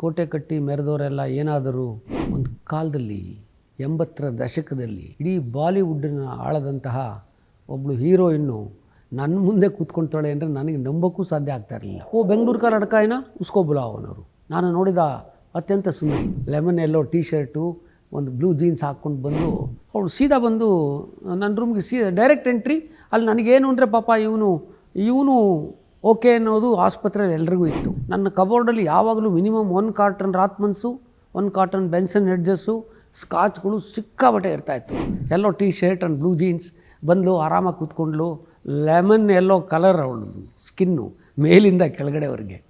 ಕೋಟೆ ಕಟ್ಟಿ ಮೆರೆದವರೆಲ್ಲ ಏನಾದರೂ ಒಂದು ಕಾಲದಲ್ಲಿ, ಎಂಬತ್ತರ ದಶಕದಲ್ಲಿ ಇಡೀ ಬಾಲಿವುಡ್ಡನ್ನು ಆಳದಂತಹ ಒಬ್ಬಳು ಹೀರೋಯಿನ್ನು ನನ್ನ ಮುಂದೆ ಕೂತ್ಕೊಳ್ತಾಳೆ ಅಂದರೆ ನನಗೆ ನಂಬೋಕ್ಕೂ ಸಾಧ್ಯ ಆಗ್ತಾ ಇರಲಿಲ್ಲ. ಓ, ಬೆಂಗಳೂರು ಅಡ್ಕಾಯಿನ ಉಸ್ಕೋಬುಲ ಅವನವರು. ನಾನು ನೋಡಿದ ಅತ್ಯಂತ ಸುಂದರಿ ಲೆಮನ್ ಎಲ್ಲೋ ಟೀ ಶರ್ಟು ಒಂದು ಬ್ಲೂ ಜೀನ್ಸ್ ಹಾಕ್ಕೊಂಡು ಬಂದು ಅವಳು ಸೀದಾ ಬಂದು ನನ್ನ ರೂಮ್ಗೆ ಸೀ ಡೈರೆಕ್ಟ್ ಎಂಟ್ರಿ ಅಲ್ಲಿ ನನಗೇನು ಅಂದರೆ ಪಾಪ ಇವನು ಇವನು ಓಕೆ ಅನ್ನೋದು ಆಸ್ಪತ್ರೆಯಲ್ಲಿ ಎಲ್ರಿಗೂ ಇತ್ತು. ನನ್ನ ಕಬೋರ್ಡಲ್ಲಿ ಯಾವಾಗಲೂ minimum one carton Rothmans one carton Benson Hedges ಸ್ಕಾಚ್ಗಳು ಸಿಕ್ಕಾಬಟ್ಟೆ ಇರ್ತಾಯಿತ್ತು yellow T shirt and blue jeans ಬಂದು ಆರಾಮಾಗಿ ಕೂತ್ಕೊಂಡ್ಲು ಲೆಮನ್ ಎಲ್ಲೋ ಕಲರ್ ಅವಳದು ಸ್ಕಿನ್ನು ಮೇಲಿಂದ ಕೆಳಗಡೆವರೆಗೆ.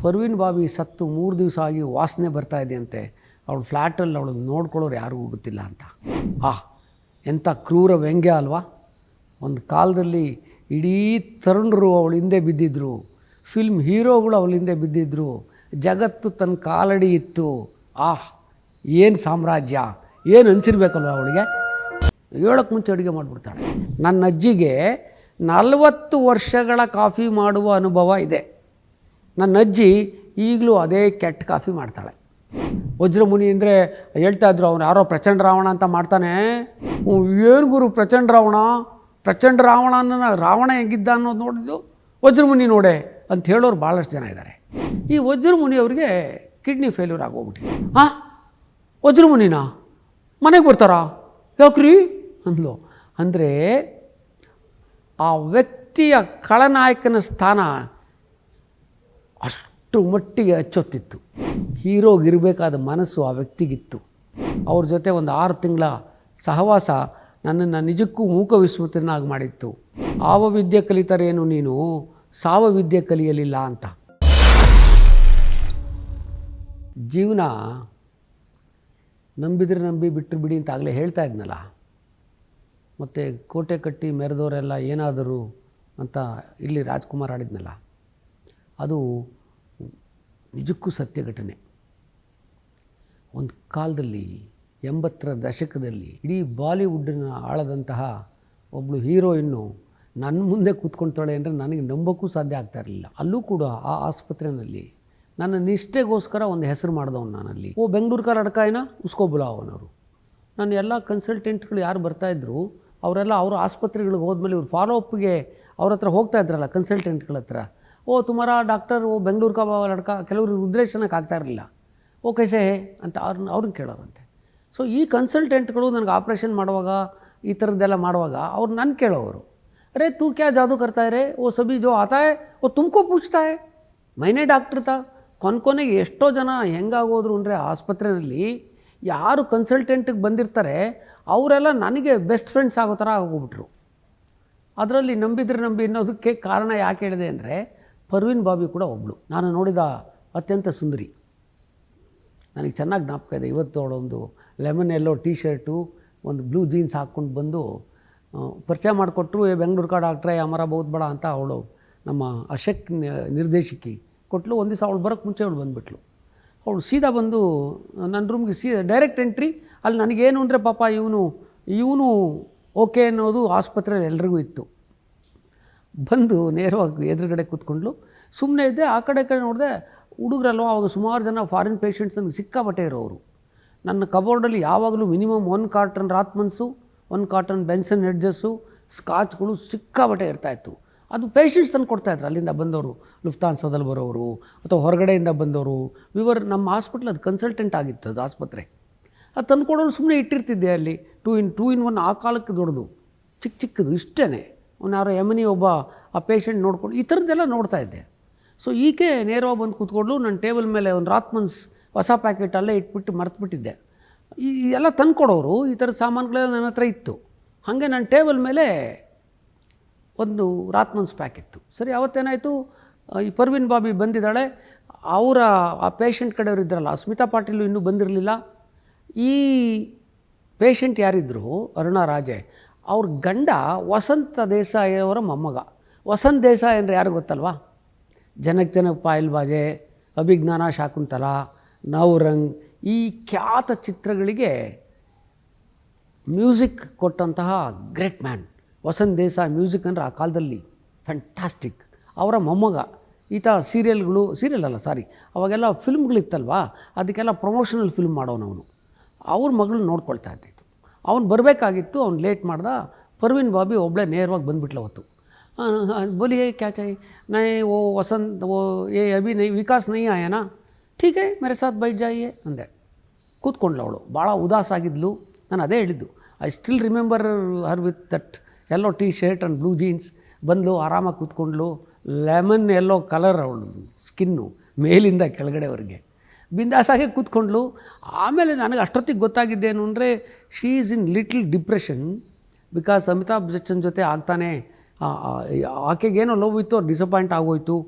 ಪರ್ವೀನ್ ಬಾಬಿ ಸತ್ತು, ಮೂರು ದಿವಸ ಆಗಿ ವಾಸನೆ ಬರ್ತಾ ಇದೆಯಂತೆ. ಅವಳು ಫ್ಲ್ಯಾಟಲ್ಲಿ ಅವಳು ನೋಡ್ಕೊಳ್ಳೋರು ಯಾರಿಗೂ ಗೊತ್ತಿಲ್ಲ ಅಂತ. ಆ ಎಂಥ ಕ್ರೂರ ವ್ಯಂಗ್ಯ ಅಲ್ವಾ? ಒಂದು ಕಾಲದಲ್ಲಿ ಇಡೀ ತರುಣರು ಅವಳ ಹಿಂದೆ ಬಿದ್ದಿದ್ರು. ಫಿಲ್ಮ್ ಹೀರೋಗಳು ಅವಳ ಹಿಂದೆ ಬಿದ್ದಿದ್ರು. ಜಗತ್ತು ತನ್ನ ಕಾಲಡಿ ಇತ್ತು. ಆಹ್, ಏನು ಸಾಮ್ರಾಜ್ಯ? ಏನು ಅನಿಸಿರ್ಬೇಕಲ್ವ ಅವಳಿಗೆ? ಏಳಕ್ಕೆ ಮುಂಚೆ ಅಡುಗೆ ಮಾಡಿಬಿಡ್ತಾಳೆ. ನನ್ನ ಅಜ್ಜಿಗೆ ನಲವತ್ತು ವರ್ಷಗಳ ಕಾಫಿ ಮಾಡುವ ಅನುಭವ ಇದೆ. ನನ್ನ ಅಜ್ಜಿ ಈಗಲೂ ಅದೇ ಕೆಟ್ಟ ಕಾಫಿ ಮಾಡ್ತಾಳೆ. ವಜ್ರಮುನಿ ಅಂದರೆ ಹೇಳ್ತಾ ಇದ್ರು, ಅವನು ಯಾರೋ ಪ್ರಚಂಡ ರಾವಣ ಅಂತ ಮಾಡ್ತಾನೆ. ಏನು ಗುರು ಪ್ರಚಂಡ ರಾವಣ? ಪ್ರಚಂಡ ರಾವಣನ, ರಾವಣ ಹೆಂಗಿದ್ದ ಅನ್ನೋದು ನೋಡಿದ್ದು ವಜ್ರಮುನಿ ನೋಡೆ ಅಂತ ಹೇಳೋರು ಭಾಳಷ್ಟು ಜನ ಇದ್ದಾರೆ ಈ ವಜ್ರಮುನಿ ಅವರಿಗೆ ಕಿಡ್ನಿ ಫೇಲ್ಯೂರ್ ಆಗೋಗ್ಬಿಟ್ಟಿದೆ. ಹಾಂ ವಜ್ರಮುನಿನಾ? ಮನೆಗೆ ಬರ್ತಾರಾ? ಯಾಕ್ರಿ? ಅಂದ್ಲು. ಅಂದರೆ ಆ ವ್ಯಕ್ತಿಯ ಖಳನಾಯಕನ ಸ್ಥಾನ ಅಷ್ಟು ಮಟ್ಟಿಗೆ ಅಚ್ಚೊತ್ತಿತ್ತು. ಹೀರೋಗಿರಬೇಕಾದ ಮನಸ್ಸು ಆ ವ್ಯಕ್ತಿಗಿತ್ತು. ಅವ್ರ ಜೊತೆ ಒಂದು ಆರು ತಿಂಗಳ ಸಹವಾಸ ನನ್ನನ್ನು ನಿಜಕ್ಕೂ ಮೂಕ ವಿಸ್ಮೃತನಾಗಿ ಮಾಡಿತ್ತು. ಆವ ವಿದ್ಯೆ ಕಲಿತರೇನು ನೀನು? ಸಾವ ವಿದ್ಯೆ ಕಲಿಯಲಿಲ್ಲ ಅಂತ. ಜೀವನ ನಂಬಿದ್ರೆ ನಂಬಿ ಬಿಟ್ಟರು ಬಿಡಿ ಅಂತ ಆಗಲೇ ಹೇಳ್ತಾ ಇದ್ನಲ್ಲ. ಮತ್ತು ಕೋಟೆ ಕಟ್ಟಿ ಮೆರೆದವರೆಲ್ಲ ಏನಾದರೂ ಅಂತ ಇಲ್ಲಿ ರಾಜ್ಕುಮಾರ್ ಆಡಿದ್ನಲ್ಲ. ಅದು ನಿಜಕ್ಕೂ ಸತ್ಯ ಘಟನೆ ಒಂದು ಕಾಲದಲ್ಲಿ ಎಂಬತ್ತರ ದಶಕದಲ್ಲಿ ಇಡೀ ಬಾಲಿವುಡ್ಡನ್ನ ಆಳದಂತಹ ಒಬ್ಬಳು ಹೀರೋಯಿನ್ನು ನನ್ನ ಮುಂದೆ ಕೂತ್ಕೊಳ್ತಾಳೆ ಅಂದರೆ ನನಗೆ ನಂಬೋಕ್ಕೂ ಸಾಧ್ಯ ಆಗ್ತಾ ಇರಲಿಲ್ಲ. ಅಲ್ಲೂ ಕೂಡ ಆ ಆಸ್ಪತ್ರೆಯಲ್ಲಿ ನನ್ನ ನಿಷ್ಠೆಗೋಸ್ಕರ ಒಂದು ಹೆಸರು ಮಾಡಿದವನು ನಾನಲ್ಲಿ. ಓ ಬೆಂಗಳೂರು ಕಾರ್ ಅಡ್ಕಾಯಿನ ಉಸ್ಕೋ ಅವನವರು. ನನ್ನ ಎಲ್ಲ ಕನ್ಸಲ್ಟೆಂಟ್ಗಳು ಯಾರು ಬರ್ತಾಯಿದ್ರು ಅವರೆಲ್ಲ ಅವ್ರ ಆಸ್ಪತ್ರೆಗಳಿಗೆ ಹೋದ್ಮೇಲೆ ಇವ್ರು ಫಾಲೋ ಅಪ್ಗೆ ಅವ್ರ ಹತ್ರ ಹೋಗ್ತಾ ಇದ್ರಲ್ಲ ಕನ್ಸಲ್ಟೆಂಟ್ಗಳ ಹತ್ರ. ಓ ತುಮಾರ ಡಾಕ್ಟರ್, ಓ ಬೆಂಗಳೂರು ಕಾ ಲಡ್ಕ, ಕೆಲವರು ರುದ್ರೇಶನಕ್ಕೆ ಆಗ್ತಾ ಇರಲಿಲ್ಲ. ಓ ಹೇ ಅಂತ ಅವ್ರನ್ನ ಅವ್ರನ್ನ ಕೇಳೋರಂತೆ. ಸೊ ಈ ಕನ್ಸಲ್ಟೆಂಟ್ಗಳು ನನಗೆ ಆಪ್ರೇಷನ್ ಮಾಡುವಾಗ, ಈ ಥರದ್ದೆಲ್ಲ ಮಾಡುವಾಗ, ಅವ್ರು ನನ್ನ ಕೇಳೋವರು. ಅರೆ, ತೂ ಕ್ಯಾ ಜಾದೂ ರೇ? ಓ ಸಬಿ ಜೋ ಆತಾ ಹೈ? ಓ ತುಮಕೋ ಪೂಚ್ತಾ ಮೈನೆ ಡಾಕ್ಟ್ರ್ ತಾ. ಕೊನೆ ಕೊನೆಗೆ ಎಷ್ಟೋ ಜನ ಹೆಂಗಾಗೋದ್ರು ಅಂದರೆ ಆಸ್ಪತ್ರೆಯಲ್ಲಿ ಯಾರು ಕನ್ಸಲ್ಟೆಂಟಿಗೆ ಬಂದಿರ್ತಾರೆ, ಅವರೆಲ್ಲ ನನಗೆ ಬೆಸ್ಟ್ ಫ್ರೆಂಡ್ಸ್ ಆಗೋ ಥರ ಆಗೋಗ್ಬಿಟ್ರು. ಅದರಲ್ಲಿ ನಂಬಿದ್ರೆ ನಂಬಿ ಅನ್ನೋದಕ್ಕೆ ಕಾರಣ ಯಾಕೆ ಹೇಳಿದೆ ಅಂದರೆ, ಪರ್ವಿನ್ ಬಾಬಿ ಕೂಡ ಒಬ್ಬಳು ನಾನು ನೋಡಿದ ಅತ್ಯಂತ ಸುಂದರಿ. ನನಗೆ ಚೆನ್ನಾಗಿ ಜ್ಞಾಪಕ ಇದೆ, ಇವತ್ತು ಅವಳೊಂದು ಲೆಮನ್ ಎಲ್ಲೋ ಟೀ ಶರ್ಟು ಒಂದು ಬ್ಲೂ ಜೀನ್ಸ್ ಹಾಕ್ಕೊಂಡು ಬಂದು ಪರಿಚಯ ಮಾಡಿಕೊಟ್ರು ಬೆಂಗಳೂರು ಕಾ ಡಾಕ್ಟ್ರೇ ಅಮರ ಬಹುದು ಬಡ ಅಂತ ಅವಳು ನಮ್ಮ ಅಶಕ್ ನಿರ್ದೇಶಕಿ ಕೊಟ್ಟಲು ಒಂದು ದಿವಸ ಅವಳು ಬರೋಕ್ಕೆ ಮುಂಚೆ ಅವಳು ಬಂದುಬಿಟ್ಲು. ಅವಳು ಸೀದಾ ಬಂದು, ನನ್ನ ರೂಮ್ಗೆ ಸೀ ಡೈರೆಕ್ಟ್ ಎಂಟ್ರಿ ಅಲ್ಲಿ ನನಗೇನು ಅಂದರೆ ಪಾಪ ಇವನು ಇವನು ಓಕೆ ಅನ್ನೋದು ಆಸ್ಪತ್ರೆಯಲ್ಲಿ ಎಲ್ರಿಗೂ ಇತ್ತು. ಬಂದು ನೇರವಾಗಿ ಎದುರುಗಡೆ ಕೂತ್ಕೊಂಡ್ಲು. ಸುಮ್ಮನೆ ಇದ್ದೆ, ಆ ಕಡೆ ಕಡೆ ನೋಡಿದೆ, ಹುಡುಗರಲ್ವ, ಅವಾಗ ಸುಮಾರು ಜನ ಫಾರಿನ್ ಪೇಷಂಟ್ಸ್ ನನಗೆ ಸಿಕ್ಕಾಪಟ್ಟೆ ಇರೋರು. ನನ್ನ ಕಬೋರ್ಡಲ್ಲಿ ಯಾವಾಗಲೂ minimum one carton Rothmans one carton Benson Hedges ಸ್ಕಾಚ್ಗಳು ಸಿಕ್ಕಾಬಟ್ಟೆ ಇರ್ತಾಯಿತ್ತು ಅದು ಪೇಷಂಟ್ಸ್ ತಂದು ಕೊಡ್ತಾಯಿದ್ರು ಅಲ್ಲಿಂದ ಬಂದವರು, ಲುಫ್ತಾನ್ಸದಲ್ಲಿ ಬರೋರು ಅಥವಾ ಹೊರಗಡೆಯಿಂದ ಬಂದವರು. ವಿವರ್ ನಮ್ಮ ಹಾಸ್ಪಿಟ್ಲ್ ಅದು ಕನ್ಸಲ್ಟೆಂಟ್ ಆಗಿತ್ತು ಅದು ಆಸ್ಪತ್ರೆ. ಅದು ತಂದು ಕೊಡೋರು ಸುಮ್ಮನೆ ಇಟ್ಟಿರ್ತಿದ್ದೆ ಅಲ್ಲಿ. Two in two in one ಆ ಕಾಲಕ್ಕೆ ದೊಡ್ಡದು. ಚಿಕ್ಕ ಚಿಕ್ಕದು ಇಷ್ಟೇ ಒಂದು ಯಾರೋ ಎಮನಿ ಒಬ್ಬ ಆ ಪೇಷಂಟ್ ನೋಡ್ಕೊಂಡು ಈ ಥರದ್ದೆಲ್ಲ ನೋಡ್ತಾ ಇದ್ದೆ. ಸೊ ಈಕೆ ನೇರವಾಗಿ ಬಂದು ಕೂತ್ಕೊಂಡು ನನ್ನ ಟೇಬಲ್ ಮೇಲೆ ಒಂದು ರಾತ್ಮನ್ಸ್ ಹೊಸ ಪ್ಯಾಕೆಟಲ್ಲೇ ಇಟ್ಬಿಟ್ಟು ಮರ್ತುಬಿಟ್ಟಿದ್ದೆ. ಈ ಎಲ್ಲ ತಂದುಕೊಡೋರು ಈ ಥರದ ಸಾಮಾನುಗಳೆಲ್ಲ ನನ್ನ ಹತ್ರ ಇತ್ತು. ಹಾಗೆ ನನ್ನ ಟೇಬಲ್ ಮೇಲೆ ಒಂದು ರಾತ್ಮನ್ಸ್ ಪ್ಯಾಕ್ ಇತ್ತು. ಸರಿ, ಅವತ್ತೇನಾಯಿತು? ಈ ಪರ್ವಿನ್ ಬಾಬಿ ಬಂದಿದ್ದಾಳೆ. ಅವರ, ಆ ಪೇಷಂಟ್ ಕಡೆಯವರು ಇದ್ರಲ್ಲ ಸ್ಮಿತಾ ಪಾಟೀಲು ಇನ್ನೂ ಬಂದಿರಲಿಲ್ಲ. ಈ ಪೇಷಂಟ್ ಯಾರಿದ್ರು? ಅರುಣಾ ರಾಜೆ. ಅವ್ರ ಗಂಡ ವಸಂತ ದೇಸಾಯಿ ಅವರ ಮೊಮ್ಮಗ. ವಸಂತ ದೇಸಾಯಿ ಅಂದರೆ ಯಾರು ಗೊತ್ತಲ್ವಾ? ಜನಕ್ ಜನಕ್ ಪಾಯಲ್ ಬಾಜೆ, ಅಭಿಜ್ಞಾನ ಶಾಕುಂತಲ ನೌರಂಗ್ ಈ ಖ್ಯಾತ ಚಿತ್ರಗಳಿಗೆ ಮ್ಯೂಸಿಕ್ ಕೊಟ್ಟಂತಹ great man Vasant Desai music ಅಂದರೆ ಆ ಕಾಲದಲ್ಲಿ ಫ್ಯಾಂಟಾಸ್ಟಿಕ್. ಅವರ ಮೊಮ್ಮಗ, ಈತ ಸೀರಿಯಲ್ಗಳು, ಸೀರಿಯಲ್ ಅಲ್ಲ, ಸಾರಿ, ಅವಾಗೆಲ್ಲ ಫಿಲ್ಮ್ಗಳಿತ್ತಲ್ವಾ, ಅದಕ್ಕೆಲ್ಲ ಪ್ರಮೋಷನಲ್ ಫಿಲ್ಮ್ ಮಾಡೋನು ಅವನು. ಅವ್ರ ಮಗಳು ನೋಡ್ಕೊಳ್ತಾ ಇದ್ದಿತ್ತು ಅವ್ನು ಬರಬೇಕಾಗಿತ್ತು, ಅವ್ನು ಲೇಟ್ ಮಾಡ್ದ, ಪರ್ವಿನ್ ಬಾಬಿ ಒಬ್ಬಳೇ ನೇರವಾಗಿ ಬಂದುಬಿಟ್ಲ ಅವತ್ತು. ಬೋಲಿ ಕ್ಯಾಚ್ ಐ ನೈ ಓ, ವಸಂತ್, ಓ ಏ ಅಭಿ ನೈ ವಿಕಾಸ್ ನೈ ಆಯನಾ ठीक है मेरे साथ बैठ जाइए ಅಂದೆ ಕೂತ್ಕೊಂಡ್ಳು ಅವಳು ಭಾಳ ಉದಾಸ ಆಗಿದ್ಲು ನಾನು ಅದೇ ಹೇಳಿದ್ದು I still remember her with that yellow T shirt and blue jeans ಬಂದಳು ಆರಾಮಾಗಿ ಕೂತ್ಕೊಂಡ್ಲು ಲೆಮನ್ ಎಲ್ಲೋ ಕಲರ್ ಅವಳು ಸ್ಕಿನ್ನು ಮೇಲಿಂದ ಕೆಳಗಡೆವರೆಗೆ ಬಿಂದಾಸಾಗೆ ಕೂತ್ಕೊಂಡ್ಲು ಆಮೇಲೆ ನನಗೆ ಅಷ್ಟೊತ್ತಿಗೆ ಗೊತ್ತಾಗಿದ್ದೇನು ಅಂದರೆ she is in little depression because Amitabh Bachchan ಜೊತೆ ಆಗ್ತಾನೆ ಆ- ಆ- ಆಕೆಗೇನೋ ಲವ್ ಇತ್ತು ಅವ್ರು ಡಿಸಪಾಯಿಂಟ್ ಆಗೋಯ್ತು ಆ,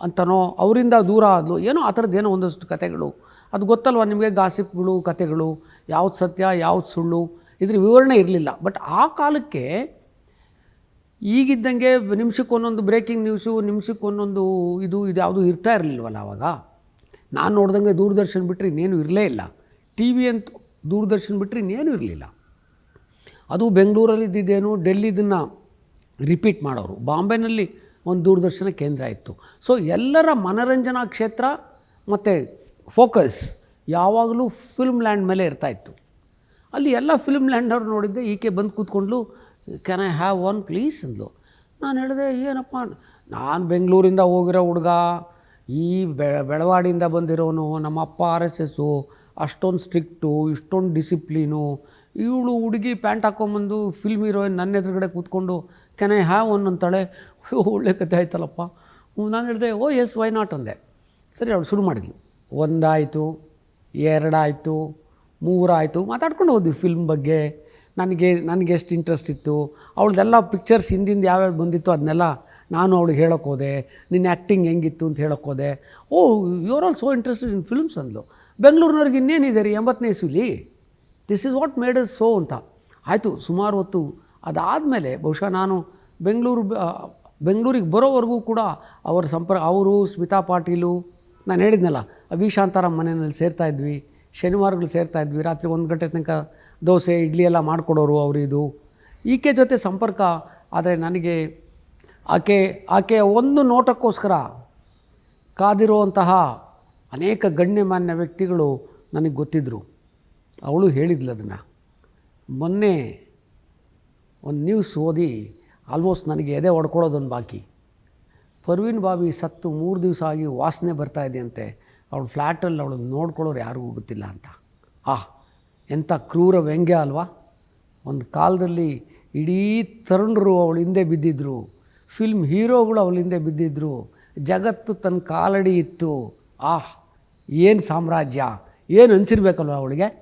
ಅಂತನೋ ಅವರಿಂದ ದೂರ ಆದಲು. ಏನೋ ಆ ಥರದ್ದು ಏನೋ ಒಂದಷ್ಟು ಕತೆಗಳು. ಅದು ಗೊತ್ತಲ್ವ ನಿಮಗೆ? ಗಾಸಿಪ್ಗಳು, ಕತೆಗಳು. ಯಾವ್ದು ಸತ್ಯ, ಯಾವ್ದು ಸುಳ್ಳು. ಇದ್ರ ವಿವರಣೆ ಇರಲಿಲ್ಲ. ಬಟ್ ಆ ಕಾಲಕ್ಕೆ ಈಗಿದ್ದಂಗೆ ನಿಮಿಷಕ್ಕೆ ಒಂದೊಂದು ಬ್ರೇಕಿಂಗ್ ನ್ಯೂಸು ನಿಮಿಷಕ್ಕೆ ಒಂದೊಂದು ಇದು ಇದು ಯಾವುದು ಇರ್ತಾ ಇರಲಿಲ್ವಲ್ಲ ಆವಾಗ ನಾನು ನೋಡ್ದಂಗೆ ದೂರದರ್ಶನ ಬಿಟ್ಟರೆ ಇನ್ನೇನು ಇರಲೇ ಇಲ್ಲ. ಟಿ ವಿ ಅಂತ ದೂರದರ್ಶನ ಬಿಟ್ಟರೆ ಇನ್ನೇನು ಇರಲಿಲ್ಲ. ಅದು ಬೆಂಗಳೂರಲ್ಲಿ ಇದ್ದಿದ್ದೇನು ಡೆಲ್ಲಿದನ್ನು ರಿಪೀಟ್ ಮಾಡೋರು. ಬಾಂಬೆನಲ್ಲಿ ಒಂದು ದೂರದರ್ಶನ ಕೇಂದ್ರ ಇತ್ತು. ಸೊ ಎಲ್ಲರ ಮನರಂಜನಾ ಕ್ಷೇತ್ರ ಮತ್ತು ಫೋಕಸ್ ಯಾವಾಗಲೂ ಫಿಲ್ಮ್ ಲ್ಯಾಂಡ್ ಮೇಲೆ ಇರ್ತಾಯಿತ್ತು ಅಲ್ಲಿ ಎಲ್ಲ ಫಿಲ್ಮ್ ಲ್ಯಾಂಡ್ ಅವ್ರು ನೋಡಿದ್ದೆ, ಈಕೆ ಬಂದು ಕೂತ್ಕೊಂಡ್ಲು can I have one please ಅಂದ್ಲು. ನಾನು ಹೇಳಿದೆ, ಏನಪ್ಪ, ನಾನು ಬೆಂಗಳೂರಿಂದ ಹೋಗಿರೋ ಹುಡುಗ, ಈ ಬೆ, ಬೆಳವಾಡಿಯಿಂದ ಬಂದಿರೋನು, ನಮ್ಮ ಅಪ್ಪ ಆರ್ ಎಸ್ ಎಸ್ಸು ಅಷ್ಟೊಂದು ಸ್ಟ್ರಿಕ್ಟು ಇಷ್ಟೊಂದು ಡಿಸಿಪ್ಲೀನು ಇವಳು ಹುಡುಗಿ ಪ್ಯಾಂಟ್ ಹಾಕ್ಕೊಂಬಂದು ಫಿಲ್ಮ್ ಹೀರೋಯಿನ್ ನನ್ನ ಎದುರುಗಡೆ ಕೂತ್ಕೊಂಡು ಕೆನೆ ಐ ಹ್ಯಾವ್ ಒನ್ ಅಂತಾಳೆ. ಒಳ್ಳೆ ಕತೆ ಆಯ್ತಲ್ಲಪ್ಪ. ನಾನು ಹೇಳಿದೆ, ಓ ಎಸ್ ವೈ ನಾಟ್ ಅಂದೆ. ಸರಿ, ಅವಳು ಶುರು ಮಾಡಿದ್ಲು. ಒಂದಾಯಿತು, ಎರಡಾಯಿತು, ಮೂರಾಯಿತು, ಮಾತಾಡ್ಕೊಂಡು ಹೋದ್ವಿ ಫಿಲ್ಮ್ ಬಗ್ಗೆ. ನನಗೆ ನನಗೆ ಎಷ್ಟು ಇಂಟ್ರೆಸ್ಟ್ ಇತ್ತು. ಅವಳದೆಲ್ಲ ಪಿಕ್ಚರ್ಸ್ ಹಿಂದಿಂದ ಯಾವ್ಯಾವ್ದು ಬಂದಿತ್ತು ಅದನ್ನೆಲ್ಲ ನಾನು ಅವಳಿಗೆ ಹೇಳೋಕೆ ಹೋದೆ. ನಿನ್ನ ಆ್ಯಕ್ಟಿಂಗ್ ಹೆಂಗಿತ್ತು ಅಂತ ಹೇಳೋಕೆ ಹೋದೆ. ಓ your all so interested in films ಅಂದ್ಲು. ಬೆಂಗಳೂರಿನವ್ರಿಗೆ ಇನ್ನೇನಿದೆ ರೀ ಎಂಬತ್ತನೇ ಇಸ್ವಿಲಿ this is what made us so ಅಂತ. ಆಯಿತು, ಸುಮಾರು ಹೊತ್ತು ಅದಾದಮೇಲೆ ಬಹುಶಃ ನಾನು ಬೆಂಗಳೂರು ಬೆಂಗಳೂರಿಗೆ ಬರೋವರೆಗೂ ಕೂಡ ಅವರ ಸಂಪರ್ಕ ಅವರು, ಸ್ಮಿತಾ ಪಾಟೀಲು, ನಾನು ಹೇಳಿದ್ನಲ್ಲ ವಿ ಶಾಂತಾರಾಮ್ ಮನೆಯಲ್ಲಿ ಸೇರ್ತಾ ಇದ್ವಿ, ಶನಿವಾರಗಳು ಸೇರ್ತಾ ಇದ್ವಿ, ರಾತ್ರಿ ಒಂದು ಗಂಟೆ ತನಕ ದೋಸೆ, ಇಡ್ಲಿ ಎಲ್ಲ ಮಾಡಿಕೊಡೋರು ಅವರು ಇದು. ಈಕೆ ಜೊತೆ ಸಂಪರ್ಕ ಆದರೆ ನನಗೆ ಆಕೆ ಆಕೆಯ ಒಂದು ನೋಟಕ್ಕೋಸ್ಕರ ಕಾದಿರುವಂತಹ ಅನೇಕ ಗಣ್ಯಮಾನ್ಯ ವ್ಯಕ್ತಿಗಳು ನನಗೆ ಗೊತ್ತಿದ್ದರು ಅವಳು ಹೇಳಿದ್ಲು ಅದನ್ನು. ಮೊನ್ನೆ ಒಂದು ನ್ಯೂಸ್ ಓದಿ ಆಲ್ಮೋಸ್ಟ್ ನನಗೆ ಎದೆ ಹೊಡ್ಕೊಳ್ಳೋದೊಂದು ಬಾಕಿ. ಪರ್ವಿನ್ ಬಾಬಿ ಸತ್ತು ಮೂರು ದಿವಸ ಆಗಿ ವಾಸನೆ ಬರ್ತಾ ಇದೆಯಂತೆ. ಅವಳು ಫ್ಲ್ಯಾಟಲ್ಲಿ ಅವಳು ನೋಡ್ಕೊಳ್ಳೋರು ಯಾರಿಗೂ ಗೊತ್ತಿಲ್ಲ ಅಂತ. ಆ ಎಂಥ ಕ್ರೂರ ವ್ಯಂಗ್ಯ ಅಲ್ವಾ? ಒಂದು ಕಾಲದಲ್ಲಿ ಇಡೀ ತರುಣರು ಅವಳ ಹಿಂದೆ ಬಿದ್ದಿದ್ರು. ಫಿಲ್ಮ್ ಹೀರೋಗಳು ಅವಳ ಹಿಂದೆ ಬಿದ್ದಿದ್ರು. ಜಗತ್ತು ತನ್ನ ಕಾಲಡಿ ಇತ್ತು. ಆಹ್, ಏನು ಸಾಮ್ರಾಜ್ಯ? ಏನು ಅನಿಸಿರ್ಬೇಕಲ್ವ ಅವಳಿಗೆ?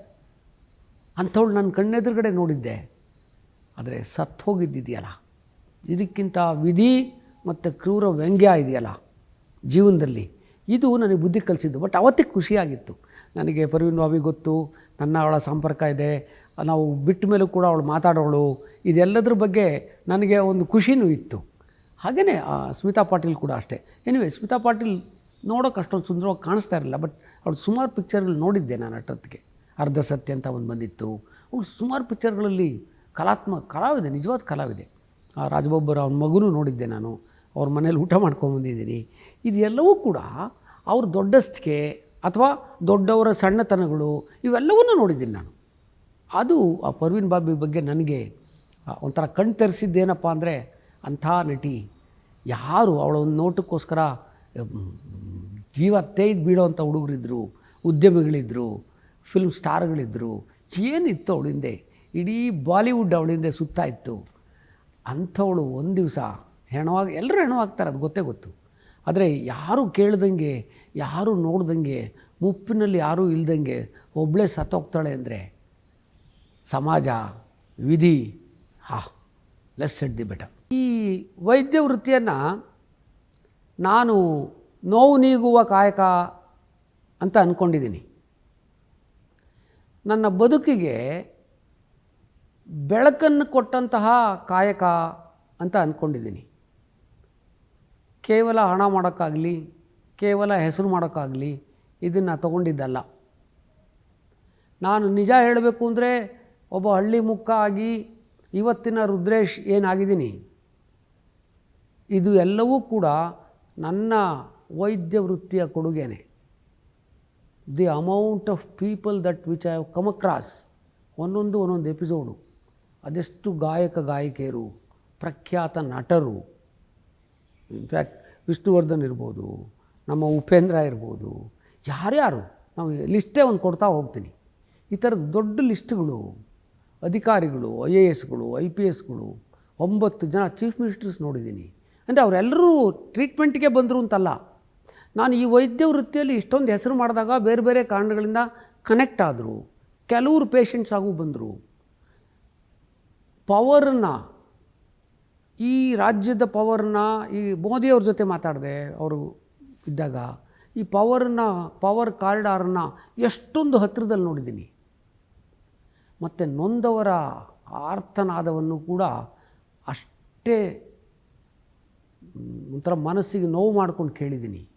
ಅಂಥವಳು ನನ್ನ ಕಣ್ಣೆದುರುಗಡೆ ನೋಡಿದ್ದೆ. ಆದರೆ ಸತ್ತು ಹೋಗಿದ್ದಿದೆಯಲ್ಲ. ಇದಕ್ಕಿಂತ ವಿಧಿ ಮತ್ತು ಕ್ರೂರ ವ್ಯಂಗ್ಯ ಇದೆಯಲ್ಲ ಜೀವನದಲ್ಲಿ. ಇದು ನನಗೆ ಬುದ್ಧಿ ಕಲಿಸಿದ್ದು. ಬಟ್ ಅವತ್ತಿಗೆ ಖುಷಿಯಾಗಿತ್ತು. ನನಗೆ ಪರ್ವಿನ್ ಬಾಬಿ ಗೊತ್ತು, ನನ್ನ ಅವಳ ಸಂಪರ್ಕ ಇದೆ, ನಾವು ಬಿಟ್ಟ ಮೇಲೂ ಕೂಡ ಅವಳು ಮಾತಾಡೋಳು, ಇದೆಲ್ಲದ್ರ ಬಗ್ಗೆ ನನಗೆ ಒಂದು ಖುಷಿನೂ ಇತ್ತು. ಹಾಗೆಯೇ ಸ್ಮಿತಾ ಪಾಟೀಲ್ ಕೂಡ ಅಷ್ಟೇ. ಎನಿವೆ ಸ್ಮಿತಾ ಪಾಟೀಲ್ ನೋಡೋಕೆ ಅಷ್ಟೊಂದು ಸುಂದರವಾಗಿ ಕಾಣಿಸ್ತಾ ಇರಲಿಲ್ಲ ಬಟ್ ಅವಳು ಸುಮಾರು ಪಿಕ್ಚರ್ಗಳು ನೋಡಿದ್ದೆ ನಾನು ಅಷ್ಟೊತ್ತಿಗೆ. ಅರ್ಧ ಸತ್ಯ ಅಂತ ಒಂದು ಬಂದಿತ್ತು. ಅವಳು ಸುಮಾರು ಪಿಕ್ಚರ್ಗಳಲ್ಲಿ ಕಲಾತ್ಮಕ ಕಲಾವಿದೆ, ನಿಜವಾದ ಕಲಾವಿದೆ. ಆ ರಾಜಬೊಬ್ಬರ ಅವನ ಮಗುನೂ ನೋಡಿದ್ದೆ ನಾನು. ಅವ್ರ ಮನೇಲಿ ಊಟ ಮಾಡ್ಕೊಂಬಂದಿದ್ದೀನಿ ಇದೆಲ್ಲವೂ ಕೂಡ ಅವ್ರ ದೊಡ್ಡಸ್ತಿಕೆ ಅಥವಾ ದೊಡ್ಡವರ ಸಣ್ಣತನಗಳು ಇವೆಲ್ಲವನ್ನೂ ನೋಡಿದ್ದೀನಿ ನಾನು. ಅದು ಆ ಪರ್ವಿನ್ ಬಾಬಿ ಬಗ್ಗೆ ನನಗೆ ಒಂಥರ ಕಣ್ ತರಿಸಿದ್ದೇನಪ್ಪ ಅಂದರೆ ಅಂಥ ನಟಿ ಯಾರು ಅವಳ ಒಂದು ನೋಟಕ್ಕೋಸ್ಕರ ಜೀವ ತೇಯ್ದು ಬೀಳೋವಂಥ ಹುಡುಗರಿದ್ದರು ಉದ್ಯಮಿಗಳಿದ್ದರು ಫಿಲ್ಮ್ ಸ್ಟಾರ್ಗಳಿದ್ದರು ಏನಿತ್ತು ಅವಳಿಂದೆ ಇಡೀ ಬಾಲಿವುಡ್ ಅವಳಿಂದೆ ಸುತ್ತಾ ಇತ್ತು. ಅಂಥವಳು ಒಂದು ದಿವಸ ಹೆಣವಾಗಿ ಎಲ್ಲರೂ ಹೆಣವಾಗ್ತಾರೆ, ಅದು ಗೊತ್ತೇ ಗೊತ್ತು. ಆದರೆ ಯಾರೂ ಕೇಳ್ದಂಗೆ, ಯಾರೂ ನೋಡ್ದಂಗೆ, ಮುಪ್ಪಿನಲ್ಲಿ ಯಾರೂ ಇಲ್ದಂಗೆ ಒಬ್ಬಳೇ ಸತ್ತೋಗ್ತಾಳೆ ಅಂದರೆ ಸಮಾಜ, ವಿಧಿ, ಹಾ ಲೆಸ್ ಸೆಟ್ ದಿ ಬೆಟರ್ ಈ ವೈದ್ಯ ವೃತ್ತಿಯನ್ನು ನಾನು ನೋವು ನೀಗುವ ಕಾಯಕ ಅಂತ ಅಂದ್ಕೊಂಡಿದ್ದೀನಿ ನನ್ನ ಬದುಕಿಗೆ ಬೆಳಕನ್ನು ಕೊಟ್ಟಂತಹ ಕಾಯಕ ಅಂತ ಅಂದ್ಕೊಂಡಿದ್ದೀನಿ ಕೇವಲ ಹಣ ಮಾಡೋಕ್ಕಾಗಲಿ, ಕೇವಲ ಹೆಸರು ಮಾಡೋಕ್ಕಾಗಲಿ ಇದನ್ನು ತಗೊಂಡಿದ್ದಲ್ಲ. ನಾನು ನಿಜ ಹೇಳಬೇಕು ಅಂದರೆ ಒಬ್ಬ ಹಳ್ಳಿ ಮುಖ ಆಗಿ ಇವತ್ತಿನ ರುದ್ರೇಶ್ ಏನಾಗಿದ್ದೀನಿ? ಇದು ಎಲ್ಲವೂ ಕೂಡ ನನ್ನ ವೈದ್ಯ ವೃತ್ತಿಯ ಕೊಡುಗೆನೆ. The amount of people that which I have come across ಒಂದೊಂದು ಒಂದೊಂದು ಎಪಿಸೋಡು ಅದೆಷ್ಟು ಗಾಯಕ, ಗಾಯಕಿಯರು, ಪ್ರಖ್ಯಾತ ನಟರು. ಇನ್ಫ್ಯಾಕ್ಟ್ ವಿಷ್ಣುವರ್ಧನ್ ಇರ್ಬೋದು, ನಮ್ಮ ಉಪೇಂದ್ರ ಇರ್ಬೋದು, ಯಾರ್ಯಾರು, ನಾವು ಲಿಸ್ಟೇ ಒಂದು ಕೊಡ್ತಾ ಹೋಗ್ತೀನಿ. ಈ ಥರದ ದೊಡ್ಡ ಲಿಸ್ಟ್ಗಳು ಅಧಿಕಾರಿಗಳು, ಐ ಎ ಎಸ್ಗಳು, ಐ ಪಿ ಎಸ್ಗಳು, ಒಂಬತ್ತು ಜನ ಚೀಫ್ ಮಿನಿಸ್ಟರ್ಸ್ ನೋಡಿದ್ದೀನಿ. ಅಂದರೆ ಅವರೆಲ್ಲರೂ ಟ್ರೀಟ್ಮೆಂಟ್ಗೆ ಬಂದರು ಅಂತಲ್ಲ. ನಾನು ಈ ವೈದ್ಯ ವೃತ್ತಿಯಲ್ಲಿ ಇಷ್ಟೊಂದು ಹೆಸರು ಮಾಡಿದಾಗ ಬೇರೆ ಬೇರೆ ಕಾರಣಗಳಿಂದ ಕನೆಕ್ಟ್ ಆದರು. ಕೆಲವರು ಪೇಷಂಟ್ಸ್ ಆಗು ಬಂದರು. ಪವರನ್ನು ಈ ರಾಜ್ಯದ ಪವರ್ನ ಈ ಮೋದಿಯವ್ರ ಜೊತೆ ಮಾತಾಡಿದೆ ಅವರು ಇದ್ದಾಗ, ಈ ಪವರನ್ನ ಪವರ್ ಕಾರಿಡಾರನ್ನ ಎಷ್ಟೊಂದು ಹತ್ತಿರದಲ್ಲಿ ನೋಡಿದ್ದೀನಿ. ಮತ್ತು ನೊಂದವರ ಆರ್ಥನಾದವನ್ನು ಕೂಡ ಅಷ್ಟೇ ಒಂಥರ ಮನಸ್ಸಿಗೆ ನೋವು ಮಾಡ್ಕೊಂಡು ಕೇಳಿದ್ದೀನಿ.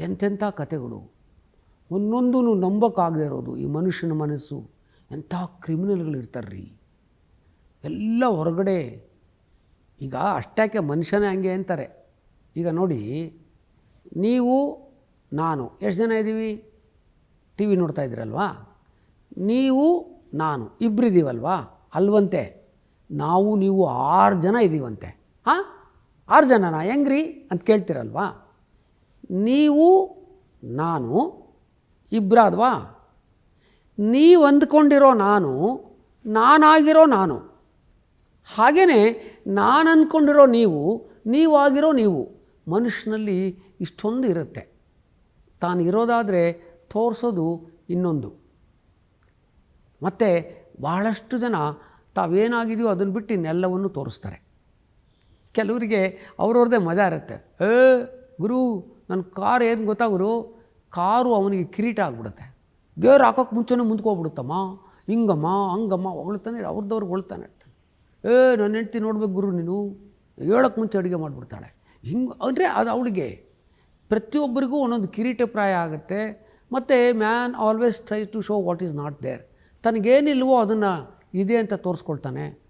ಎಂತೆಂಥ ಕತೆಗಳು. ಒಂದೊಂದು ನಂಬೋಕ್ಕಾಗದೇ ಇರೋದು ಈ ಮನುಷ್ಯನ ಮನಸ್ಸು. ಎಂಥ ಕ್ರಿಮಿನಲ್ಗಳು ಇರ್ತಾರ್ರಿ ಎಲ್ಲ ಹೊರಗಡೆ ಈಗ ಅಷ್ಟಕ್ಕೆ ಮನುಷ್ಯನೇ ಹಂಗೆ ಅಂತಾರೆ. ಈಗ ನೋಡಿ, ನೀವು, ನಾನು, ಎಷ್ಟು ಜನ ಇದ್ದೀವಿ? ಟಿ ವಿ ನೋಡ್ತಾ ಇದ್ದೀರಲ್ವಾ ನೀವು, ನಾನು ಇಬ್ಬರಿದ್ದೀವಲ್ವಾ ಅಲ್ವಂತೆ. ನಾವು, ನೀವು ಆರು ಜನ ಇದ್ದೀವಂತೆ. ಹಾಂ? ಆರು ಜನನಾ? ಹೆಂಗ್ರಿ? ಅಂತ ಕೇಳ್ತೀರಲ್ವಾ? ನೀವು, ನಾನು ಇಬ್ಬರಾದ್ವಾ ನೀವು ಅಂದ್ಕೊಂಡಿರೋ ನಾನು, ನಾನಾಗಿರೋ ನಾನು. ಹಾಗೆಯೇ ನಾನು ಅಂದ್ಕೊಂಡಿರೋ ನೀವು, ನೀವಾಗಿರೋ ನೀವು, ಮನುಷ್ಯನಲ್ಲಿ ಇಷ್ಟೊಂದು ಇರುತ್ತೆ. ತಾನು ಇರೋದಾದರೆ ತೋರಿಸೋದು ಇನ್ನೊಂದು. ಮತ್ತು ಬಹಳಷ್ಟು ಜನ ತಾವೇನಾಗಿದೆಯೋ ಅದನ್ನು ಬಿಟ್ಟು ಇನ್ನೆಲ್ಲವನ್ನು ತೋರಿಸ್ತಾರೆ. ಕೆಲವರಿಗೆ ಅವ್ರವ್ರದ್ದೇ ಮಜಾ ಇರುತ್ತೆ. ಏ, ಗುರು ನನ್ನ ಕಾರ್ ಏನು ಗೊತ್ತಾ ಗುರು? ಕಾರು ಅವನಿಗೆ ಕಿರೀಟ ಆಗ್ಬಿಡುತ್ತೆ. ಗೇರ್ ಹಾಕೋಕ್ಕೆ ಮುಂಚೆನೇ ಮುಂದ್ಕೋಗ್ಬಿಡುತ್ತಮ್ಮ ಹಿಂಗಮ್ಮ, ಹಂಗಮ್ಮ, ಹೊಗಳ್ತಾನೆ ಅವ್ರದ್ದವ್ರಿಗೆ ಹೊಳ್ತಾನೆ ಇರ್ತಾನೆ. ಏ ನನ್ನ ಹೆಂಡ್ತಿ ನೋಡ್ಬೇಕು ಗುರು ನೀನು. ಹೇಳೋಕ್ಕೆ ಮುಂಚೆ ಅಡುಗೆ ಮಾಡಿಬಿಡ್ತಾಳೆ. ಹಿಂಗೆ, ಅಂದರೆ ಅದು ಅವಳಿಗೆ. ಪ್ರತಿಯೊಬ್ಬರಿಗೂ ಒಂದೊಂದು ಕಿರೀಟಪ್ರಾಯ ಆಗುತ್ತೆ. ಮತ್ತು man always try to show what is not there. ತನಗೇನಿಲ್ವೋ ಅದನ್ನು ಇದೆ ಅಂತ ತೋರಿಸ್ಕೊಳ್ತಾನೆ.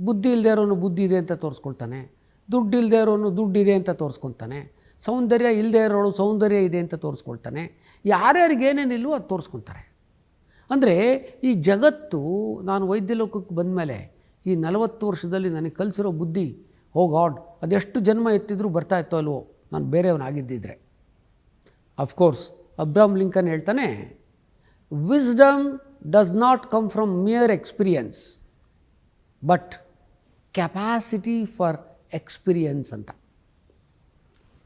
ಬುದ್ಧಿ ಇಲ್ಲದೆ ಇರೋನು ಬುದ್ಧಿ ಇದೆ ಅಂತ ತೋರಿಸ್ಕೊಳ್ತಾನೆ. ದುಡ್ಡು ಇಲ್ಲದೆ ಇರೋನು ದುಡ್ಡು ಇದೆ ಅಂತ ತೋರಿಸ್ಕೊತಾನೆ ಸೌಂದರ್ಯ ಇಲ್ಲದೆ ಇರೋಳು ಸೌಂದರ್ಯ ಇದೆ ಅಂತ ತೋರಿಸ್ಕೊಳ್ತಾನೆ. ಯಾರ್ಯಾರಿಗೆ ಏನೇನಿಲ್ಲವೋ ಅದು ತೋರಿಸ್ಕೊಳ್ತಾರೆ. ಅಂದರೆ ಈ ಜಗತ್ತು, ನಾನು ವೈದ್ಯ ಲೋಕಕ್ಕೆ ಬಂದಮೇಲೆ ಈ ನಲವತ್ತು ವರ್ಷದಲ್ಲಿ ನನಗೆ ಕಲಿಸಿರೋ ಬುದ್ಧಿ, ಓ ಗಾಡ್, ಅದೆಷ್ಟು ಜನ್ಮ ಎತ್ತಿದ್ರೂ ಬರ್ತಾ ಇತ್ತೋ ಅಲ್ವೋ ನಾನು ಬೇರೆಯವನಾಗಿದ್ದಿದ್ರೆ. ಅಫ್ಕೋರ್ಸ್ ಅಬ್ರಾಮ್ ಲಿಂಕನ್ ಹೇಳ್ತಾನೆ wisdom does not come from mere experience but capacity for experience ಅಂತ.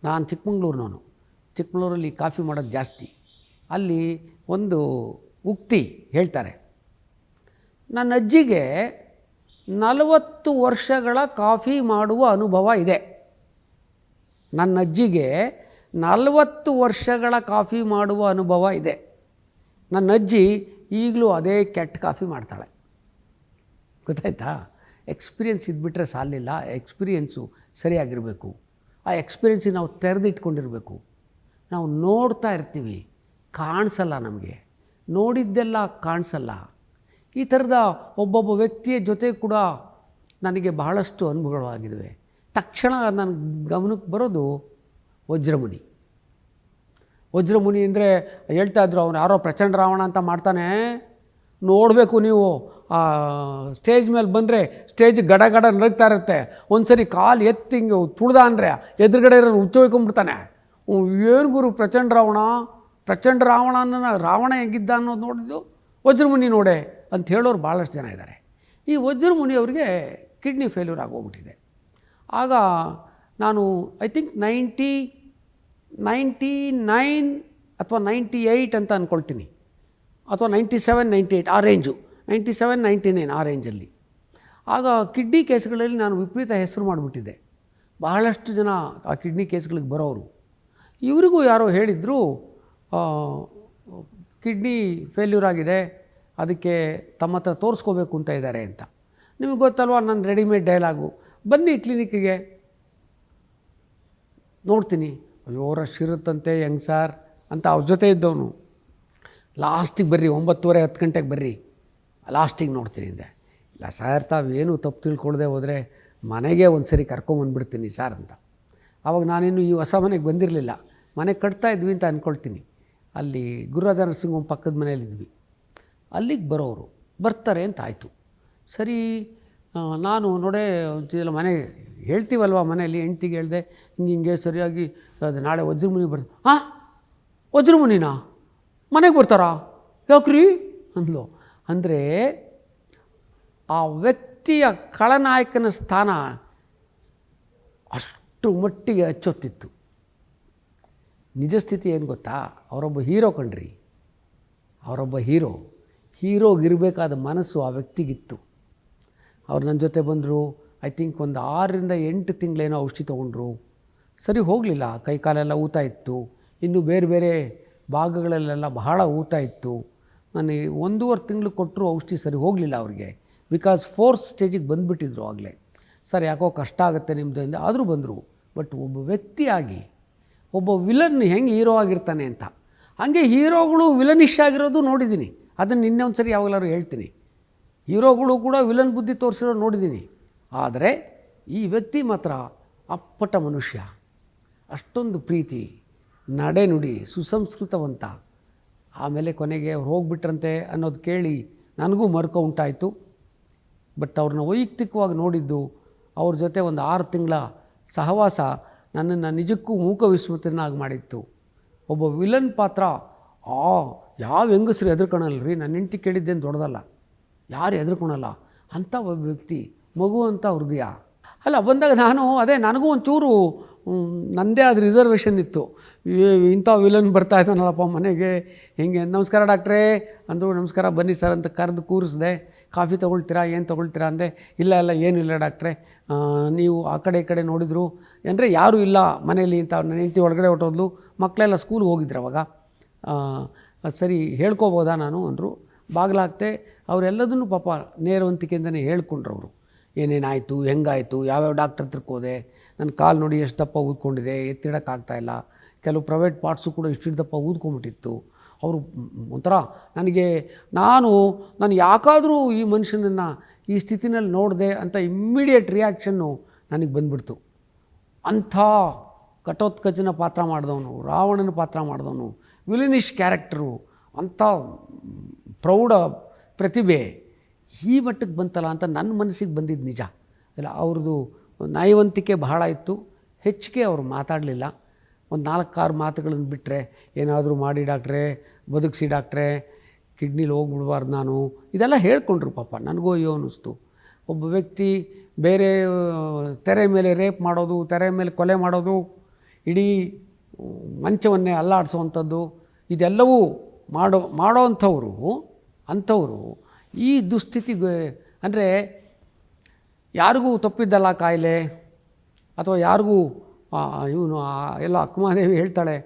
ನಾನು ಚಿಕ್ಕಮಂಗ್ಳೂರಿನವನು ಚಿಕ್ಕಮಂಗ್ಳೂರಲ್ಲಿ ಕಾಫಿ ಮಾಡೋದು ಜಾಸ್ತಿ. ಅಲ್ಲಿ ಒಂದು ಉಕ್ತಿ ಹೇಳ್ತಾರೆ. ನನ್ನ ಅಜ್ಜಿಗೆ ನಲವತ್ತು ವರ್ಷಗಳ ಕಾಫಿ ಮಾಡುವ ಅನುಭವ ಇದೆ. ನನ್ನ ಅಜ್ಜಿಗೆ ನಲವತ್ತು ವರ್ಷಗಳ ಕಾಫಿ ಮಾಡುವ ಅನುಭವ ಇದೆ. ನನ್ನ ಅಜ್ಜಿ ಈಗಲೂ ಅದೇ ಕೆಟ್ಟ ಕಾಫಿ ಮಾಡ್ತಾಳೆ. ಗೊತ್ತಾಯ್ತಾ? ಎಕ್ಸ್ಪೀರಿಯನ್ಸ್ ಇದ್ಬಿಟ್ರೆ ಸಾಲಿಲ್ಲ. ಎಕ್ಸ್ಪೀರಿಯೆನ್ಸು ಸರಿಯಾಗಿರಬೇಕು. ಆ ಎಕ್ಸ್ಪೀರಿಯನ್ಸಿಗೆ ನಾವು ತೆರೆದಿಟ್ಕೊಂಡಿರಬೇಕು. ನಾವು ನೋಡ್ತಾ ಇರ್ತೀವಿ, ಕಾಣಿಸಲ್ಲ ನಮಗೆ. ನೋಡಿದ್ದೆಲ್ಲ ಕಾಣಿಸಲ್ಲ. ಈ ಥರದ ಒಬ್ಬೊಬ್ಬ ವ್ಯಕ್ತಿಯ ಜೊತೆ ಕೂಡ ನನಗೆ ಬಹಳಷ್ಟು ಅನುಭವಗಳಾಗಿದ್ದಾವೆ ತಕ್ಷಣ ನನ್ನ ಗಮನಕ್ಕೆ ಬರೋದು ವಜ್ರಮುನಿ. ವಜ್ರಮುನಿ ಅಂದರೆ ಹೇಳ್ತಾ ಇದ್ರು, ಅವನು ಯಾರೋ ಪ್ರಚಂಡ ರಾವಣ ಅಂತ ಮಾಡ್ತಾನೆ. ನೋಡಬೇಕು ನೀವು. ಆ, ಸ್ಟೇಜ್ ಮೇಲೆ ಬಂದರೆ ಸ್ಟೇಜ್ ಗಡ ಗಡ ನಡಗ್ತಾ ಇರುತ್ತೆ. ಒಂದು ಸರಿ ಕಾಲು ಎತ್ತಿ ಹಿಂಗೆ ತುಳ್ದ ಅಂದರೆ ಎದುರುಗಡೆ ಇರೋರು ಹುಚ್ಚೋಯ್ಕೊಂಬಿಡ್ತಾನೆ ಏನು ಗುರು ಪ್ರಚಂಡ ರಾವಣ? ಪ್ರಚಂಡ ರಾವಣನ ರಾವಣ ಹೆಂಗಿದ್ದ ಅನ್ನೋದು ನೋಡಿದ್ದು ವಜ್ರಮುನಿ ನೋಡೆ ಅಂತ ಹೇಳೋರು ಭಾಳಷ್ಟು ಜನ ಇದ್ದಾರೆ ಈ ವಜ್ರಮುನಿ ಅವರಿಗೆ ಕಿಡ್ನಿ ಫೇಲ್ಯೂರ್ ಆಗೋಗ್ಬಿಟ್ಟಿದೆ. ಆಗ ನಾನು I think ninety ninety nine ಅಥವಾ ನೈಂಟಿ ಏಯ್ಟ್ ಅಂತ ಅಂದ್ಕೊಳ್ತೀನಿ ಅಥವಾ ನೈಂಟಿ ಸೆವೆನ್ ನೈಂಟಿ ಏಯ್ಟ್ ಆ range ninety seven ninety nine ಆ ರೇಂಜಲ್ಲಿ ಆಗ ಕಿಡ್ನಿ ಕೇಸ್ಗಳಲ್ಲಿ ನಾನು ವಿಪರೀತ ಹೆಸರು ಮಾಡಿಬಿಟ್ಟಿದ್ದೆ. ಬಹಳಷ್ಟು ಜನ ಆ ಕಿಡ್ನಿ ಕೇಸ್ಗಳಿಗೆ ಬರೋರು. ಇವರಿಗೂ ಯಾರೋ ಹೇಳಿದರು ಕಿಡ್ನಿ ಫೇಲ್ಯೂರ್ ಆಗಿದೆ, ಅದಕ್ಕೆ ತಮ್ಮ ಹತ್ರ ತೋರಿಸ್ಕೋಬೇಕು ಅಂತ ಇದ್ದಾರೆ ಅಂತ. ನಿಮಗೆ ಗೊತ್ತಲ್ವಾ, ನನ್ನ ರೆಡಿಮೇಡ್ ಡೈಲಾಗು ಬನ್ನಿ ಕ್ಲಿನಿಕ್ಕಿಗೆ ನೋಡ್ತೀನಿ. ಅಯ್ಯೋ, ರಶ್ ಇರುತ್ತಂತೆ ಹೆಂಗೆ ಸಾರ್ ಅಂತ ಅವ್ರ ಜೊತೆ ಇದ್ದವನು. ಲಾಸ್ಟಿಗೆ ಬರ್ರಿ, ಒಂಬತ್ತುವರೆ, ಹತ್ತು ಗಂಟೆಗೆ ಬರ್ರಿ. ಲಾಸ್ಟಿಗೆ ನೋಡ್ತೀನಿ ಅಂದೆ. ಇಲ್ಲ ಸರ್, ತಾವೇನು ತಪ್ಪು ತಿಳ್ಕೊಳ್ದೆ ಹೋದರೆ ಮನೆಗೆ ಒಂದು ಸರಿ ಕರ್ಕೊಂಬಂದ್ಬಿಡ್ತೀನಿ ಸರ್ ಅಂತ. ಆವಾಗ ನಾನೇನು ಈ ಹೊಸ ಮನೆಗೆ ಬಂದಿರಲಿಲ್ಲ. ಮನೆ ಕಟ್ತಾ ಇದ್ವಿ ಅಂತ ಅಂದ್ಕೊಳ್ತೀನಿ ಅಲ್ಲಿ ಗುರುರಾಜ ಒಂದು ಪಕ್ಕದ ಮನೆಯಲ್ಲಿದ್ವಿ ಅಲ್ಲಿಗೆ ಬರೋರು ಬರ್ತಾರೆ ಅಂತ ಆಯಿತು. ಸರಿ ನಾನು ನೋಡೇ ಒಂಚೂರು ಮನೆ ಹೇಳ್ತೀವಲ್ವ ಮನೆಯಲ್ಲಿ? ಹೆಂಡ್ತಿಗೆ ಹೇಳಿದೆ, ಹಿಂಗೆ ಹಿಂಗೆ ಸರಿಯಾಗಿ ಅದು ನಾಳೆ ವಜ್ರಮುನಿ ಬರ್ತ ಹಾಂ ವಜ್ರಮುನಿನಾ? ಮನೆಗೆ ಬರ್ತಾರಾ? ಯಾಕ್ರಿ? ಅಂದ್ಲು. ಅಂದರೆ ಆ ವ್ಯಕ್ತಿಯ ಖಳನಾಯಕನ ಸ್ಥಾನ ಅಷ್ಟು ಮಟ್ಟಿಗೆ ಅಚ್ಚೊತ್ತಿತ್ತು. ನಿಜ ಸ್ಥಿತಿ ಏನು ಗೊತ್ತಾ? ಅವರೊಬ್ಬ ಹೀರೋ ಕಣ್ರಿ. ಅವರೊಬ್ಬ ಹೀರೋ. ಹೀರೋಗಿರಬೇಕಾದ ಮನಸ್ಸು ಆ ವ್ಯಕ್ತಿಗಿತ್ತು. ಅವ್ರು ನನ್ನ ಜೊತೆ ಬಂದರು. ಐ ಥಿಂಕ್ ಒಂದು ಆರರಿಂದ ಎಂಟು ತಿಂಗಳೇನೋ ಔಷಧಿ ತೊಗೊಂಡ್ರು. ಸರಿ ಹೋಗಲಿಲ್ಲ. ಕೈ ಕಾಲೆಲ್ಲ ಊತ ಇತ್ತು. ಇನ್ನೂ ಬೇರೆ ಬೇರೆ ಭಾಗಗಳಲ್ಲೆಲ್ಲ ಬಹಳ ಊತ ಇತ್ತು. ನಾನು ಒಂದೂವರೆ ತಿಂಗಳು ಕೊಟ್ಟರು ಔಷಧಿ ಸರಿ ಹೋಗಲಿಲ್ಲ ಅವ್ರಿಗೆ. ಬಿಕಾಸ್ ಫೋರ್ತ್ ಸ್ಟೇಜಿಗೆ ಬಂದುಬಿಟ್ಟಿದ್ರು ಆಗಲೇ. ಸರ್, ಯಾಕೋ ಕಷ್ಟ ಆಗುತ್ತೆ ನಿಮ್ಮದಿಂದ ಆದರೂ ಬಂದರು. ಬಟ್ ಒಬ್ಬ ವ್ಯಕ್ತಿಯಾಗಿ, ಒಬ್ಬ ವಿಲನ್ ಹೆಂಗೆ ಹೀರೋ ಆಗಿರ್ತಾನೆ ಅಂತ. ಹಾಗೆ ಹೀರೋಗಳು ವಿಲನಿಶ್ ಆಗಿರೋದು ನೋಡಿದ್ದೀನಿ ಅದನ್ನು ಇನ್ನೊಂದು ಸರಿ ಯಾವಾಗಲಾರು ಹೇಳ್ತೀನಿ. ಹೀರೋಗಳು ಕೂಡ ವಿಲನ್ ಬುದ್ಧಿ ತೋರಿಸಿರೋ ನೋಡಿದ್ದೀನಿ ಆದರೆ ಈ ವ್ಯಕ್ತಿ ಮಾತ್ರ ಅಪ್ಪಟ ಮನುಷ್ಯ. ಅಷ್ಟೊಂದು ಪ್ರೀತಿ. ನಡೆನುಡಿ ಸುಸಂಸ್ಕೃತವಂತ. ಆಮೇಲೆ ಕೊನೆಗೆ ಅವ್ರು ಹೋಗ್ಬಿಟ್ರಂತೆ ಅನ್ನೋದು ಕೇಳಿ ನನಗೂ ಮರುಕ ಉಂಟಾಯಿತು. ಬಟ್ ಅವ್ರನ್ನ ವೈಯಕ್ತಿಕವಾಗಿ ನೋಡಿದ್ದು ಅವ್ರ ಜೊತೆ ಒಂದು ಆರು ತಿಂಗಳ ಸಹವಾಸ ನನ್ನನ್ನು ನಿಜಕ್ಕೂ ಮೂಕ ವಿಸ್ಮೃತನಾಗಿ ಮಾಡಿತ್ತು. ಒಬ್ಬ ವಿಲನ್ ಪಾತ್ರ, ಆ, ಯಾವ ಹೆಂಗಸ್ರು ಎದುರ್ಕೊಳಲ್ಲ ರೀ ನನ್ನ ಹೆಂಡ್ತಿ ಕೇಳಿದ್ದೇನು ದೊಡ್ಡದಲ್ಲ. ಯಾರು ಎದುರ್ಕೊಳಲ್ಲ ಅಂಥ ಒಬ್ಬ ವ್ಯಕ್ತಿ, ಮಗು ಅಂತ ಹೃದಯ. ಅಲ್ಲ, ಬಂದಾಗ ನಾನು, ಅದೇ ನನಗೂ ಒಂಚೂರು ನನ್ನದೇ ಆದ ರಿಸರ್ವೇಷನ್ ಇತ್ತು. ಇಂಥ ವಿಲನ್ ಬರ್ತಾ ಇದ್ದಾನಲ್ಲಪ್ಪ ಮನೆಗೆ. ಹಿಂಗೆ? ನಮಸ್ಕಾರ ಡಾಕ್ಟ್ರೇ. ಅಂದರು ನಮಸ್ಕಾರ, ಬನ್ನಿ ಸರ್ ಅಂತ ಕರೆದು ಕೂರಿಸ್ದೆ. ಕಾಫಿ ತೊಗೊಳ್ತೀರಾ? ಏನು ತೊಗೊಳ್ತೀರಾ ಅಂದೆ. ಇಲ್ಲ ಇಲ್ಲ ಏನೂ ಇಲ್ಲ ಡಾಕ್ಟ್ರೇ ನೀವು ಆ ಕಡೆ ಈ ಕಡೆ ನೋಡಿದ್ರು. ಅಂದರೆ ಯಾರೂ ಇಲ್ಲ ಮನೇಲಿ ಇಂಥ ನನ್ನ ಹೆಂಡತಿ ಒಳಗಡೆ ಹೊಟ್ಟೋದ್ಲು ಮಕ್ಕಳೆಲ್ಲ ಸ್ಕೂಲ್ಗೆ ಹೋಗಿದ್ರು ಅವಾಗ. ಸರಿ, ಹೇಳ್ಕೊಬೋದಾ ನಾನು ಅಂದರು. ಬಾಗಿಲಾಗ್ತೆ. ಅವರೆಲ್ಲದನ್ನು ಪಾಪ ನೇರವಂತಿಕೆಯಿಂದನೇ ಹೇಳ್ಕೊಂಡ್ರು ಅವರು ಏನೇನಾಯಿತು, ಹೆಂಗಾಯಿತು, ಯಾವ್ಯಾವ ಡಾಕ್ಟ್ರ್ ಹತ್ರಕ್ಕೆ ಹೋದೆ ನನ್ನ ಕಾಲು ನೋಡಿ ಎಷ್ಟು ದಪ್ಪ ಊದ್ಕೊಂಡಿದೆ ಎತ್ತಿಡೋಕ್ಕಾಗ್ತಾಯಿಲ್ಲ ಕೆಲವು ಪ್ರೈವೇಟ್ ಪಾರ್ಟ್ಸು ಕೂಡ ಇಷ್ಟು ದಪ್ಪ ಊದ್ಕೊಂಬಿಟ್ಟಿತ್ತು. ಅವರು ಒಂಥರ ನನಗೆ, ನಾನು ನಾನು ಯಾಕಾದರೂ ಈ ಮನುಷ್ಯನನ್ನು ಈ ಸ್ಥಿತಿನಲ್ಲಿ ನೋಡಿದೆ ಅಂತ ಇಮ್ಮಿಡಿಯೇಟ್ ರಿಯಾಕ್ಷನ್ನು ನನಗೆ ಬಂದ್ಬಿಡ್ತು. ಅಂಥ ಕಟೋತ್ಕಚನ ಪಾತ್ರ ಮಾಡಿದವನು, ರಾವಣನ ಪಾತ್ರ ಮಾಡಿದವನು ವಿಲಿನಿಶ್ ಕ್ಯಾರೆಕ್ಟರು ಅಂಥ ಪ್ರೌಢ ಪ್ರತಿಭೆ ಈ ಮಟ್ಟಕ್ಕೆ ಬಂತಲ್ಲ ಅಂತ ನನ್ನ ಮನಸ್ಸಿಗೆ ಬಂದಿದ್ದು ನಿಜ. ಇಲ್ಲ, ಅವ್ರದ್ದು ನಾಯವಂತಿಕೆ ಬಹಳ ಇತ್ತು. ಹೆಚ್ಚಿಗೆ ಅವರು ಮಾತಾಡಲಿಲ್ಲ. ಒಂದು ನಾಲ್ಕಾರು ಮಾತುಗಳನ್ನು ಬಿಟ್ಟರೆ ಏನಾದರೂ ಮಾಡಿ ಡಾಕ್ಟ್ರೇ, ಬದುಕಿಸಿ ಡಾಕ್ಟ್ರೆ, ಕಿಡ್ನಿಲಿ ಹೋಗ್ಬಿಡ್ಬಾರ್ದು ನಾನು. ಇದೆಲ್ಲ ಹೇಳ್ಕೊಂಡ್ರು ಪಾಪ, ನನಗೂ ಅಯ್ಯೋ ಅನ್ನಿಸ್ತು. ಒಬ್ಬ ವ್ಯಕ್ತಿ ಬೇರೆ ತೆರೆ ಮೇಲೆ ರೇಪ್ ಮಾಡೋದು, ತೆರೆ ಮೇಲೆ ಕೊಲೆ ಮಾಡೋದು, ಇಡೀ ಮಂಚವನ್ನೇ ಅಲ್ಲಾಡಿಸುವಂಥದ್ದು, ಇದೆಲ್ಲವೂ ಮಾಡೋ ಮಾಡೋ ಅಂಥವರು ಅಂಥವರು ಈ ದುಸ್ಥಿತಿಗೆ, ಅಂದರೆ ಯಾರಿಗೂ ತಪ್ಪಿದ್ದಲ್ಲ ಕಾಯಿಲೆ, ಅಥವಾ ಯಾರಿಗೂ ಇವನು ಎಲ್ಲ ಅಕ್ಕಮಾದೇವಿ ಹೇಳ್ತಾಳೆ,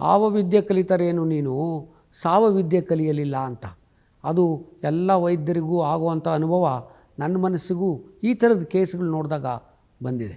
ಆವ ವಿದ್ಯೆ ಕಲಿತರೇನು ನೀನು? ಸಾವ ವಿದ್ಯೆ ಕಲಿಯಲಿಲ್ಲ ಅಂತ. ಅದು ಎಲ್ಲ ವೈದ್ಯರಿಗೂ ಆಗುವಂಥ ಅನುಭವ, ನನ್ನ ಮನಸ್ಸಿಗೂ ಈ ಥರದ ಕೇಸ್ಗಳು ನೋಡಿದಾಗ ಬಂದಿದೆ.